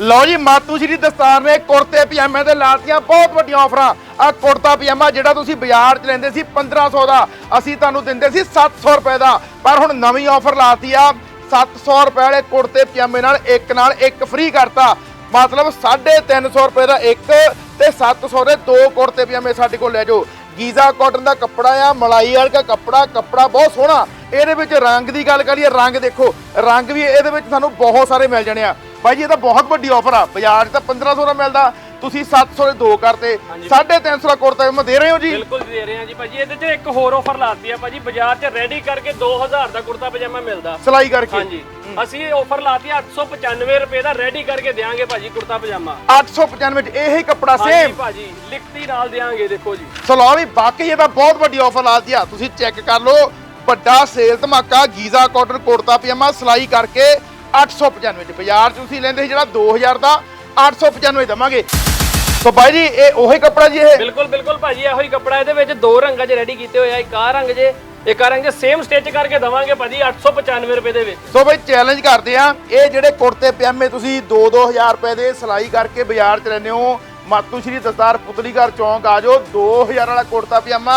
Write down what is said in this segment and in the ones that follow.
ਲਓ ਜੀ, ਮਾਤੂ ਸ਼੍ਰੀ ਦਸਤਾਰ ਨੇ ਕੁੜਤੇ ਪਜਾਮੇ ਤੇ ਲਾਤੀਆਂ, ਬਹੁਤ ਵੱਡੀਆਂ ਆਫਰਾਂ ਆ। ਕੁੜਤਾ, ਪਜਾਮਾ ਜਿਹੜਾ ਤੁਸੀਂ ਬਾਜ਼ਾਰ 'ਚ ਲੈਂਦੇ ਸੀ 1500 ਦਾ, ਅਸੀਂ ਤੁਹਾਨੂੰ ਦਿੰਦੇ ਸੀ 700 ਰੁਪਏ ਦਾ। ਪਰ ਹੁਣ ਨਵੀਂ ਆਫਰ ਲਾਤੀ ਆ 700 ਰੁਪਏ ਵਾਲੇ ਕੁੜਤੇ, ਪਜਾਮੇ ਨਾਲ ਇੱਕ ਨਾਲ ਇੱਕ ਫ੍ਰੀ ਕਰਤਾ। ਮਤਲਬ 350 ਰੁਪਏ ਦਾ ਇੱਕ ਤੇ 700 ਦੇ ਦੋ ਕੁੜਤੇ, ਪਜਾਮੇ ਸਾਡੇ ਕੋਲ ਲੈ ਜਾਓ। ਗੀਜ਼ਾ ਕਾਟਨ ਦਾ ਕੱਪੜਾ ਆ, ਮਲਾਈ ਵਾਲਾ ਕੱਪੜਾ ਕੱਪੜਾ ਬਹੁਤ ਸੋਹਣਾ। ਇਹਦੇ ਵਿੱਚ ਰੰਗ ਦੀ ਗੱਲ ਕਰੀਏ, ਰੰਗ ਦੇਖੋ, ਰੰਗ ਵੀ ਇਹਦੇ ਵਿੱਚ ਤੁਹਾਨੂੰ ਬਹੁਤ ਸਾਰੇ ਮਿਲ ਜਾਣੇ ਆ। ਬਾਈ ਜੀ ਇਹ ਤਾਂ ਬਹੁਤ ਵੱਡੀ ਆਫਰ ਆ। ਬਾਜ਼ਾਰ 'ਚ ਤਾਂ 1500 ਦਾ ਮਿਲਦਾ ਤੁਸੀਂ 700 ਦੇ ਦੋ ਕਰਤੇ। 350 ਦਾ ਕੁੜਤਾ ਪਜਾਮਾ ਦੇ ਰਹੇ ਹੋ ਜੀ। ਬਿਲਕੁਲ ਦੇ ਰਹੇ ਹਾਂ ਜੀ। ਭਾਜੀ ਇਹਦੇ 'ਚ ਇੱਕ ਹੋਰ ਆਫਰ ਲਾਤੀ ਆ ਭਾਜੀ ਬਾਜ਼ਾਰ 'ਚ ਰੈਡੀ ਕਰਕੇ 2000 ਦਾ ਕੁੜਤਾ ਪਜਾਮਾ ਮਿਲਦਾ। ਸਿਲਾਈ ਕਰਕੇ। ਹਾਂਜੀ। ਅਸੀਂ ਇਹ ਆਫਰ ਲਾਤੀ ਆ 895 ਰੁਪਏ ਦਾ ਰੈਡੀ ਕਰਕੇ ਦੇਾਂਗੇ ਭਾਜੀ ਕੁੜਤਾ ਪਜਾਮਾ। 895 ਵਿੱਚ ਇਹੀ ਕੱਪੜਾ ਹਾਂਜੀ ਸੇਮ ਭਾਜੀ ਲਿਖਤੀ ਨਾਲ ਦੇਾਂਗੇ ਦੇਖੋ ਜੀ। ਸੋ ਲਓ ਵੀ ਬਾਕੀ ਇਹ ਤਾਂ ਬਹੁਤ ਵੱਡੀ ਆਫਰ ਲਾਤੀ ਆ। ਤੁਸੀਂ ਚੈੱਕ ਕਰ ਲਓ ਵੱਡਾ ਸੇਲ ਧਮਾਕਾ ਗੀਜ਼ਾ ਕਾਟਨ ਕੁੜਤਾ ਪਜਾਮਾ ਸਿਲਾਈ ਕਰਕੇ। 895 ਵਿੱਚ ਬਾਜ਼ਾਰ 'ਚ ਤੁਸੀਂ ਲੈਂਦੇ ਸੀ ਜਿਹੜਾ 2000 ਦਾ 895 ਦਵਾਂਗੇ। ਸੋ ਬਾਈ ਜੀ ਇਹ ਉਹੀ ਕੱਪੜਾ ਜੀ ਇਹ? ਬਿਲਕੁਲ ਬਿਲਕੁਲ ਭਾਜੀ ਇਹੋ ਹੀ ਕੱਪੜਾ ਇਹਦੇ ਵਿੱਚ ਦੋ ਰੰਗਾਂ 'ਚ ਰੈਡੀ ਕੀਤੇ ਹੋਏ ਆ ਇੱਕ ਰੰਗ ਜੇ ਇੱਕ ਆਹ ਰੰਗ ਜੇ ਸੇਮ ਸਟਿਚ ਕਰਕੇ ਦਵਾਂਗੇ ਭਾਜੀ 895 ਰੁਪਏ ਦੇ ਵਿੱਚ। ਸੋ ਬਈ ਚੈਲੰਜ ਕਰਦੇ ਆ ਇਹ ਜਿਹੜੇ ਕੁੜਤੇ ਪਜਾਮੇ ਤੁਸੀਂ 2-2000 ਰੁਪਏ ਦੇ ਸਿਲਾਈ ਕਰਕੇ ਬਾਜ਼ਾਰ 'ਚ ਲੈਂਦੇ ਹੋ ਮਾਤੂ ਸ਼੍ਰੀ ਦਸਤਾਰ ਪੁਤਲੀ ਘਰ ਚੌਂਕ ਆ ਜਾਓ 2000 ਵਾਲਾ ਕੁੜਤਾ ਪਜਾਮਾ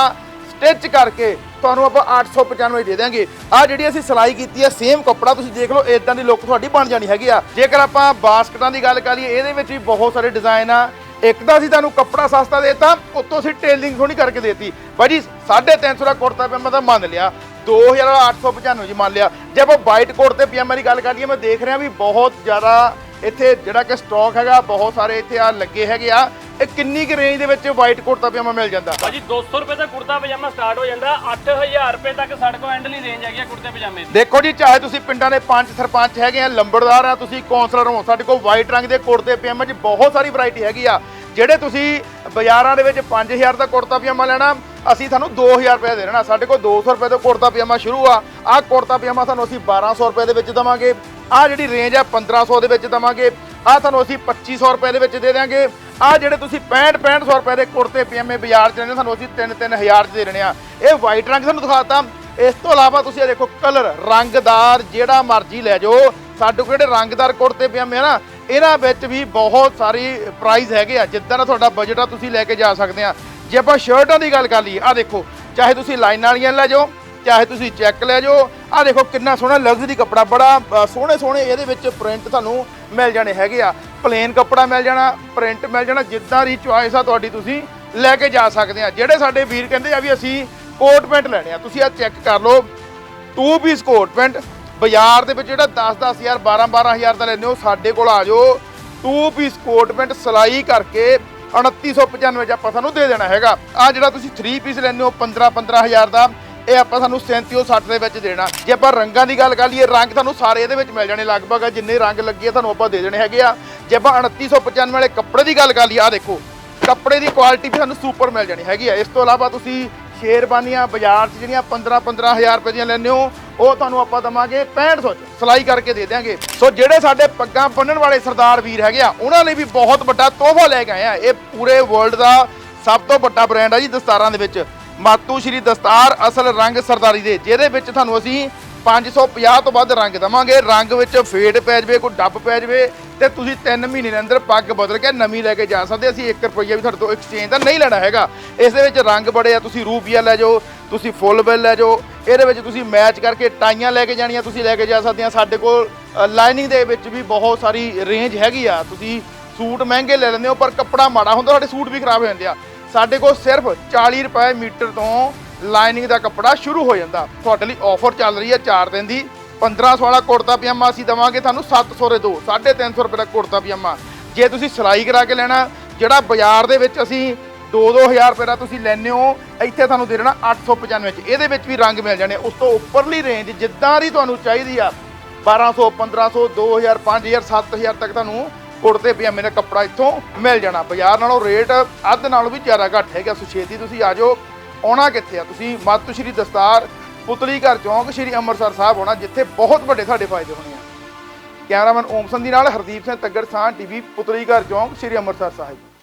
ਸਟਿਚ ਕਰਕੇ ਤੁਹਾਨੂੰ ਆਪਾਂ 895 ਦੇ ਦਾਂਗੇ ਆ ਜਿਹੜੀ ਅਸੀਂ ਸਿਲਾਈ ਕੀਤੀ ਹੈ ਸੇਮ ਕੱਪੜਾ ਤੁਸੀਂ ਦੇਖ ਲਓ ਇਦਾਂ ਦੀ ਲੁੱਕ ਤੁਹਾਡੀ ਬਣ ਜਾਣੀ ਹੈਗੀ ਆ। ਜੇਕਰ ਆਪਾਂ ਬਾਸਕਟਾਂ ਦੀ ਗੱਲ ਕਰੀਏ, ਇਹਦੇ ਵਿੱਚ ਵੀ ਬਹੁਤ ਸਾਰੇ ਡਿਜ਼ਾਈਨ ਆ। ਇੱਕ ਤਾਂ ਅਸੀਂ ਤੁਹਾਨੂੰ ਕੱਪੜਾ ਸਸਤਾ ਦੇਤਾ, ਉੱਤੋਂ ਅਸੀਂ ਟੇਲਿੰਗ ਸੋਹਣੀ ਕਰਕੇ ਦੇਤੀ। ਭਾਜੀ 350 ਦਾ ਕੁੜਤਾ ਪਜਾਮਾ ਤਾਂ ਮੰਨ ਲਿਆ। 2895 ਜੀ ਮੰਨ ਲਿਆ। ਜੇ ਆਪਾਂ ਵਾਈਟ ਕੋਟ ਤੇ ਪਜਾਮਾ ਦੀ ਗੱਲ ਕਰੀਏ, ਮੈਂ ਦੇਖ ਰਿਹਾ ਵੀ ਬਹੁਤ ਜ਼ਿਆਦਾ ਇੱਥੇ ਜਿਹੜਾ ਕਿ ਸਟਾਕ ਹੈਗਾ, ਬਹੁਤ ਸਾਰੇ ਇੱਥੇ ਆ ਲੱਗੇ ਹੈਗੇ ਆ। ਇਹ ਕਿੰਨੀ ਕੁ ਰੇਂਜ ਦੇ ਵਿੱਚ ਵਾਈਟ ਕੁੜਤਾ ਪਜਾਮਾ ਮਿਲ ਜਾਂਦਾ? ਭਾਜੀ 200 ਰੁਪਏ ਦਾ ਕੁੜਤਾ ਪਜਾਮਾ ਸਟਾਰਟ ਹੋ ਜਾਂਦਾ। 8000 ਰੁਪਏ ਤੱਕ ਸਾਡੇ ਕੋਲ ਐਂਡਲੀ ਰੇਂਜ ਹੈਗੀ ਆ ਕੁੜਤੇ ਪਜਾਮੇ ਦੀ। ਦੇਖੋ ਜੀ ਚਾਹੇ ਤੁਸੀਂ ਪਿੰਡਾਂ ਦੇ ਪੰਜ ਸਰਪੰਚ ਹੈਗੇ ਆ ਲੰਬੜਦਾਰ ਆ ਤੁਸੀਂ ਕੌਂਸਲਰ ਹੋ ਸਾਡੇ ਕੋਲ ਵਾਈਟ ਰੰਗ ਦੇ ਕੁੜਤੇ ਪਜਾਮੇ 'ਚ ਬਹੁਤ ਸਾਰੀ ਵੈਰਾਈਟੀ ਹੈਗੀ ਆ। ਜਿਹੜੇ ਤੁਸੀਂ ਬਾਜ਼ਾਰਾਂ ਦੇ ਵਿੱਚ 5000 ਦਾ ਕੁੜਤਾ ਪਜਾਮਾ ਲੈਣਾ ਅਸੀਂ ਤੁਹਾਨੂੰ 2000 ਰੁਪਏ ਦੇ ਦੇਣਾ। ਸਾਡੇ ਕੋਲ 200 ਰੁਪਏ ਤੋਂ ਕੁੜਤਾ ਪਜਾਮਾ ਸ਼ੁਰੂ ਆ। ਆਹ ਕੁੜਤਾ ਪਜਾਮਾ ਤੁਹਾਨੂੰ ਅਸੀਂ 1200 ਰੁਪਏ ਦੇ ਵਿੱਚ ਦਵਾਂਗੇ। ਆਹ ਜਿਹੜੀ ਰੇਂਜ ਆ 1500 ਦੇ ਵਿੱਚ ਦਵਾਂਗੇ। ਆਹ ਤੁਹਾਨੂੰ ਅਸੀਂ 2500 ਰੁਪਏ ਦੇ ਵਿੱਚ ਦੇ ਦਿਆਂਗੇ। ਆਹ ਜਿਹੜੇ ਤੁਸੀਂ 65 6500 ਰੁਪਏ ਦੇ ਕੁੜਤੇ, ਪਜਾਮੇ ਬਾਜ਼ਾਰ 'ਚ ਲੈਣੇ ਤੁਹਾਨੂੰ ਅਸੀਂ 3-3000 'ਚ ਦੇ ਦੇਣੇ ਆ। ਇਹ ਵਾਈਟ ਰੰਗ ਤੁਹਾਨੂੰ ਦਿਖਾਤਾ। ਇਸ ਤੋਂ ਇਲਾਵਾ ਤੁਸੀਂ ਇਹ ਦੇਖੋ ਕਲਰ ਰੰਗਦਾਰ ਜਿਹੜਾ ਮਰਜ਼ੀ ਲੈ ਜਾਓ। ਸਾਡੇ ਕੋਲ ਜਿਹੜੇ ਰੰਗਦਾਰ ਕੁੜਤੇ, ਪਜਾਮੇ ਆ ਨਾ, ਇਹਨਾਂ ਵਿੱਚ ਵੀ ਬਹੁਤ ਸਾਰੀ ਪ੍ਰਾਈਸ ਹੈਗੇ ਆ। ਜਿੱਦਾਂ ਦਾ ਤੁਹਾਡਾ ਬਜਟ ਆ, ਤੁਸੀਂ ਲੈ ਕੇ ਜਾ ਸਕਦੇ ਆ। ਜੇ ਆਪਾਂ ਸ਼ਰਟਾਂ ਦੀ ਗੱਲ ਕਰ ਲਈਏ ਆ ਦੇਖੋ, ਚਾਹੇ ਤੁਸੀਂ ਲਾਈਨ ਵਾਲੀਆਂ ਲੈ ਜਾਓ, ਚਾਹੇ ਤੁਸੀਂ ਚੈੱਕ ਲੈ ਜਾਓ ਆ ਦੇਖੋ ਕਿੰਨਾ ਸੋਹਣਾ ਲਗਜ਼ਰੀ ਕੱਪੜਾ, ਬੜਾ ਸੋਹਣੇ ਸੋਹਣੇ ਇਹਦੇ ਵਿੱਚ ਪ੍ਰਿੰਟ ਤੁਹਾਨੂੰ ਮਿਲ ਜਾਣੇ ਹੈਗੇ ਆ। ਪਲੇਨ ਕੱਪੜਾ ਮਿਲ ਜਾਣਾ ਪ੍ਰਿੰਟ ਮਿਲ ਜਾਣਾ, ਜਿੱਦਾਂ ਦੀ ਚੁਆਇਸ ਆ ਤੁਹਾਡੀ ਤੁਸੀਂ ਲੈ ਕੇ ਜਾ ਸਕਦੇ ਆ। ਜਿਹੜੇ ਸਾਡੇ ਵੀਰ ਕਹਿੰਦੇ ਆ ਵੀ ਅਸੀਂ ਕੋਟ ਪੈਂਟ ਲੈਣੇ ਆ, ਤੁਸੀਂ ਆ ਚੈੱਕ ਕਰ ਲਓ। 2 ਪੀਸ ਕੋਟ ਪੈਂਟ ਬਾਜ਼ਾਰ ਦੇ ਵਿੱਚ ਜਿਹੜਾ 10 10000 12 12000 ਦਾ ਲੈਂਦੇ ਹੋ, ਸਾਡੇ ਕੋਲ ਆ ਜਾਓ। 2 ਪੀਸ ਕੋਟ ਪੈਂਟ ਸਿਲਾਈ ਕਰਕੇ 2995 ਚ ਆਪਾਂ ਤੁਹਾਨੂੰ ਦੇ ਦੇਣਾ ਹੈਗਾ। ਆ ਜਿਹੜਾ ਤੁਸੀਂ 3 ਪੀਸ ਲੈਂਦੇ ਹੋ 15 15000 ਦਾ ਇਹ ਆਪਾਂ ਤੁਹਾਨੂੰ 3760 ਦੇ ਵਿੱਚ ਦੇਣਾ। ਜੇ ਆਪਾਂ ਰੰਗਾਂ ਦੀ ਗੱਲ ਕਰ ਲਈਏ, ਰੰਗ ਤੁਹਾਨੂੰ ਸਾਰੇ ਇਹਦੇ ਵਿੱਚ ਮਿਲ ਜਾਣੇ ਲਗਭਗ ਜਿੰਨੇ ਰੰਗ ਲੱਗੇ ਆ ਤੁਹਾਨੂੰ ਆਪਾਂ ਦੇ ਦੇਣੇ ਹੈਗੇ ਆ। ਜੇ ਆਪਾਂ 2995 ਵਾਲੇ ਕੱਪੜੇ ਦੀ ਗੱਲ ਕਰ ਲਈਏ ਆ ਦੇਖੋ, ਕੱਪੜੇ ਦੀ ਕੁਆਲਿਟੀ ਵੀ ਸਾਨੂੰ ਸੁਪਰ ਮਿਲ ਜਾਣੀ ਹੈਗੀ ਆ। ਇਸ ਤੋਂ ਇਲਾਵਾ ਤੁਸੀਂ ਸ਼ੇਰਬਾਨੀਆਂ ਬਾਜ਼ਾਰ 'ਚ ਜਿਹੜੀਆਂ 15 15000 ਰੁਪਏ ਦੀਆਂ ਲੈਂਦੇ ਹੋ, ਉਹ ਤੁਹਾਨੂੰ ਆਪਾਂ ਦਵਾਂਗੇ 6500 ਚ। ਸਿਲਾਈ ਕਰਕੇ ਦੇ ਦਿਆਂਗੇ। ਸੋ ਜਿਹੜੇ ਸਾਡੇ ਪੱਗਾਂ ਬੰਨਣ ਵਾਲੇ ਸਰਦਾਰ ਵੀਰ ਹੈਗੇ ਆ, ਉਹਨਾਂ ਲਈ ਵੀ ਬਹੁਤ ਵੱਡਾ ਤੋਹਫਾ ਲੈ ਕੇ ਆਏ ਆ। ਇਹ ਪੂਰੇ ਵਰਲਡ ਦਾ ਸਭ ਤੋਂ ਵੱਡਾ ਬ੍ਰਾਂਡ ਆ ਜੀ ਦਸਤਾਰਾਂ ਦੇ ਵਿੱਚ। ਮਾਤੂ ਸ਼੍ਰੀ ਦਸਤਾਰ ਅਸਲ ਰੰਗ ਸਰਦਾਰੀ ਦੇ, ਜਿਹਦੇ ਵਿੱਚ ਤੁਹਾਨੂੰ ਅਸੀਂ 550 ਤੋਂ ਵੱਧ ਰੰਗ ਦਵਾਂਗੇ। ਰੰਗ ਵਿੱਚ ਫੇਡ ਪੈ ਜਵੇ, ਕੋਈ ਡੱਬ ਪੈ ਜਵੇ, ਤੇ ਤੁਸੀਂ 3 ਮਹੀਨੇ ਦੇ ਅੰਦਰ ਪੱਗ ਬਦਲ ਕੇ ਨਵੀਂ ਲੈ ਕੇ ਜਾ ਸਕਦੇ ਅਸੀਂ 1 ਰੁਪਈਆ ਵੀ ਤੁਹਾਡੇ ਤੋਂ ਐਕਸਚੇਂਜ ਦਾ ਨਹੀਂ ਲੈਣਾ ਹੈਗਾ। ਇਸ ਦੇ ਵਿੱਚ ਰੰਗ ਬੜੇ ਆ, ਤੁਸੀਂ ਰੂਪੀਆ ਲੈ ਜਾਓ, ਤੁਸੀਂ ਫੁੱਲ ਬਿੱਲ ਲੈ ਜਾਓ। ਇਹਦੇ ਵਿੱਚ ਤੁਸੀਂ ਮੈਚ ਕਰਕੇ ਟਾਈਆਂ ਲੈ ਕੇ ਜਾਣੀਆਂ, ਤੁਸੀਂ ਲੈ ਕੇ ਜਾ ਸਕਦੇ ਆ ਸਾਡੇ ਕੋਲ ਲਾਈਨਿੰਗ ਦੇ ਵਿੱਚ ਵੀ ਬਹੁਤ ਸਾਰੀ ਰੇਂਜ ਹੈਗੀ ਆ। ਤੁਸੀਂ ਸੂਟ ਮਹਿੰਗੇ ਲੈ ਲੈਂਦੇ ਹੋ, ਪਰ ਕੱਪੜਾ ਮਾੜਾ ਹੁੰਦਾ, ਸਾਡੇ ਸੂਟ ਵੀ ਖਰਾਬ ਹੋ ਜਾਂਦੇ ਆ। ਸਾਡੇ ਕੋਲ ਸਿਰਫ 40 ਰੁਪਏ ਮੀਟਰ ਤੋਂ ਲਾਈਨਿੰਗ ਦਾ ਕੱਪੜਾ ਸ਼ੁਰੂ ਹੋ ਜਾਂਦਾ। ਤੁਹਾਡੇ ਲਈ ਆਫਰ ਚੱਲ ਰਹੀ ਹੈ 4 ਦਿਨ ਦੀ। 1500 ਵਾਲਾ ਕੁੜਤਾ ਪਜਾਮਾ ਅਸੀਂ ਦਵਾਂਗੇ ਤੁਹਾਨੂੰ 700 ਦੇ ਦੋ 350 ਰੁਪਏ ਦਾ ਕੁੜਤਾ ਪਜਾਮਾ। ਜੇ ਤੁਸੀਂ ਸਿਲਾਈ ਕਰਾ ਕੇ ਲੈਣਾ, ਜਿਹੜਾ ਬਾਜ਼ਾਰ ਦੇ ਵਿੱਚ ਅਸੀਂ 2-2000 ਰੁਪਏ ਦਾ ਤੁਸੀਂ ਲੈਨੇ ਹੋ, ਇੱਥੇ ਤੁਹਾਨੂੰ ਦੇ ਦੇਣਾ 895 ਚ। ਇਹਦੇ ਵਿੱਚ ਵੀ ਰੰਗ ਮਿਲ ਜਾਣੇ, ਉਸ ਤੋਂ ਉੱਪਰਲੀ ਰੇਂਜ ਜਿੱਦਾਂ ਦੀ ਤੁਹਾਨੂੰ ਚਾਹੀਦੀ ਆ 1200 1500 2000 5000 7000 ਤੱਕ ਤੁਹਾਨੂੰ ਕੁੜਤੇ ਪਜਾਮੇ ਦਾ ਕੱਪੜਾ ਇੱਥੋਂ ਮਿਲ ਜਾਣਾ। ਬਾਜ਼ਾਰ ਨਾਲੋਂ ਰੇਟ ਅੱਧ ਨਾਲੋਂ ਵੀ ਜ਼ਿਆਦਾ ਘੱਟ ਹੈਗਾ। ਸੋ ਛੇਤੀ ਤੁਸੀਂ ਆ ਜਾਓ। ਆਉਣਾ ਕਿੱਥੇ ਆ? ਤੁਸੀਂ ਮਾਤੂ ਸ਼੍ਰੀ ਦਸਤਾਰ, ਪੁਤਲੀ ਘਰ ਚੌਂਕ, ਸ਼੍ਰੀ ਅੰਮ੍ਰਿਤਸਰ ਸਾਹਿਬ ਆਉਣਾ, ਜਿੱਥੇ ਬਹੁਤ ਵੱਡੇ ਸਾਡੇ ਫਾਇਦੇ ਹੋਣੇ ਆ। ਕੈਮਰਾਮੈਨ ਓਮ ਸੰਧੀ ਨਾਲ ਹਰਦੀਪ ਸਿੰਘ ਤੱਗੜ ਸਾਹ ਟੀਵੀ, ਪੁਤਲੀ ਘਰ ਚੌਂਕ, ਸ਼੍ਰੀ ਅੰਮ੍ਰਿਤਸਰ ਸਾਹਿਬ।